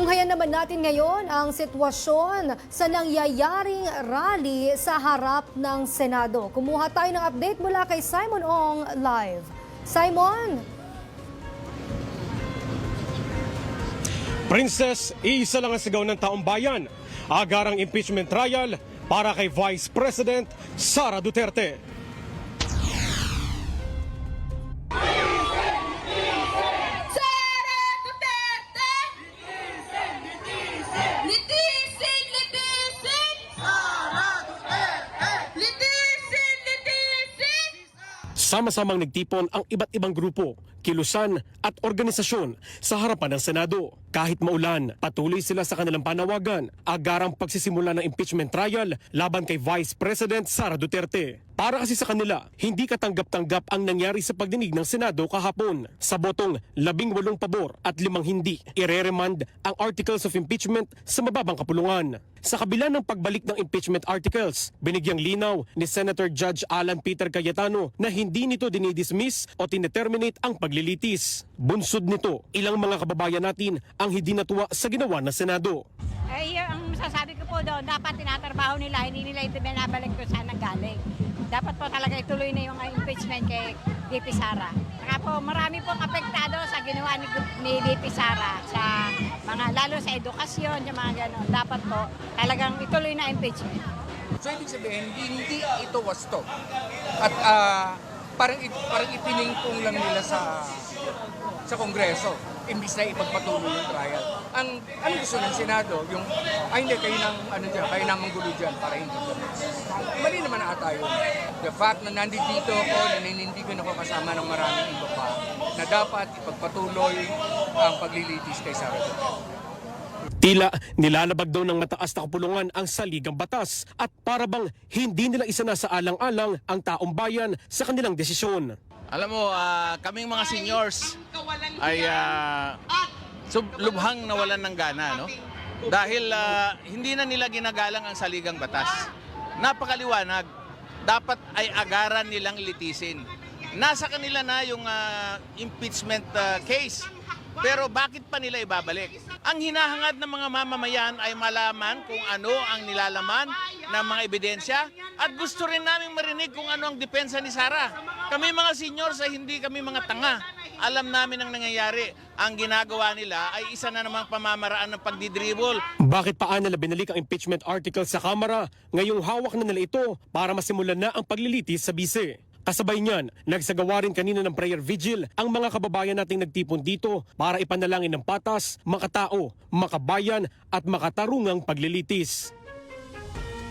Tunghayan naman natin ngayon ang sitwasyon sa nangyayaring rally sa harap ng Senado. Kumuha tayo ng update mula kay Simon Ong live. Simon, Princess, isa lang ang sigaw ng taong bayan. Agarang impeachment trial para kay Vice President Sara Duterte. Sama-samang nagtipon ang iba't ibang grupo, kilusan at organisasyon sa harapan ng Senado. Kahit maulan, patuloy sila sa kanilang panawagan, agarang pagsisimula ng impeachment trial laban kay Vice President Sara Duterte. Para kasi sa kanila, hindi katanggap-tanggap ang nangyari sa pagdinig ng Senado kahapon. Sa botong labing walong pabor at limang hindi, ireremand ang articles of impeachment sa mababang kapulungan. Sa kabila ng pagbalik ng impeachment articles, binigyang linaw ni Senator Judge Alan Peter Cayetano na hindi nito dinidismiss o tineterminate ang paglilitis. Bunsod nito, ilang mga kababayan natin ang hindi natuwa sa ginawa ng Senado. Ay, ang masasabi ko po doon, dapat tinatrabaho nila, hindi nila ito binabalik kung saan nanggaling. Dapat po talaga ituloy na yung uh, impeachment kay VP Sara. Saka po, marami pong apektado sa ginawa ni, ni VP Sara sa mga, lalo sa edukasyon, sa mga gano'n. Dapat po talagang ituloy na impeachment. So ibig sabihin, hindi ito wasto. At ah, parang, parang ipiningpong lang nila sa sa Kongreso imbis na ipagpatuloy yung trial. Ang ano gusto ng Senado, yung ay hindi kayo nang ano diyan, kayo nang manggulo diyan para hindi kami. Mali naman ata yun. The fact na nandito ako, naninindigan ako kasama ng maraming iba pa, na dapat ipagpatuloy ang paglilitis kay Sara. Tila nilalabag daw ng mataas na kapulungan ang saligang batas at para bang hindi nila isinasaalang-alang ang taong bayan sa kanilang desisyon. Alam mo, ah, kaming mga seniors ay sub- lubhang nawalan ng gana, no? Dahil ah, hindi na nila ginagalang ang saligang batas. Napakaliwanag. Dapat ay agaran nilang litisin. Nasa kanila na yung ah, impeachment ah, case. Pero bakit pa nila ibabalik? Ang hinahangad ng mga mamamayan ay malaman kung ano ang nilalaman ng mga ebidensya at gusto rin namin marinig kung ano ang depensa ni Sara. Kami mga seniors ay hindi kami mga tanga. Alam namin ang nangyayari. Ang ginagawa nila ay isa na namang pamamaraan ng pagdidribble. Bakit pa nila binalik ang impeachment article sa Kamara? Ngayong hawak na nila ito para masimulan na ang paglilitis sa bise. Kasabay niyan, nagsagawa rin kanina ng prayer vigil ang mga kababayan nating nagtipon dito para ipanalangin ng patas, makatao, makabayan at makatarungang paglilitis.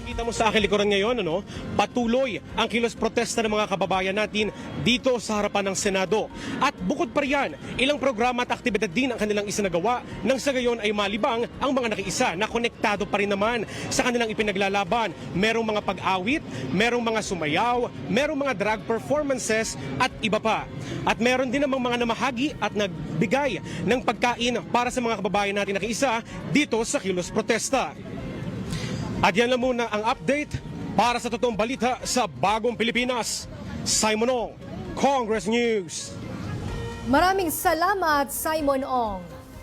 Kita mo sa aking likuran ngayon, ano, patuloy ang kilos protesta ng mga kababayan natin dito sa harapan ng Senado. At bukod pa riyan, ilang programa at aktibidad din ang kanilang isinagawa nang sa gayon ay malibang ang mga nakiisa na konektado pa rin naman sa kanilang ipinaglalaban. Merong mga pag-awit, merong mga sumayaw, merong mga drag performances at iba pa. At meron din namang mga namahagi at nagbigay ng pagkain para sa mga kababayan natin nakiisa dito sa kilos protesta. At yan lang muna ang update para sa totoong balita sa Bagong Pilipinas. Simon Ong, Congress News. maraming salamat Simon Ong.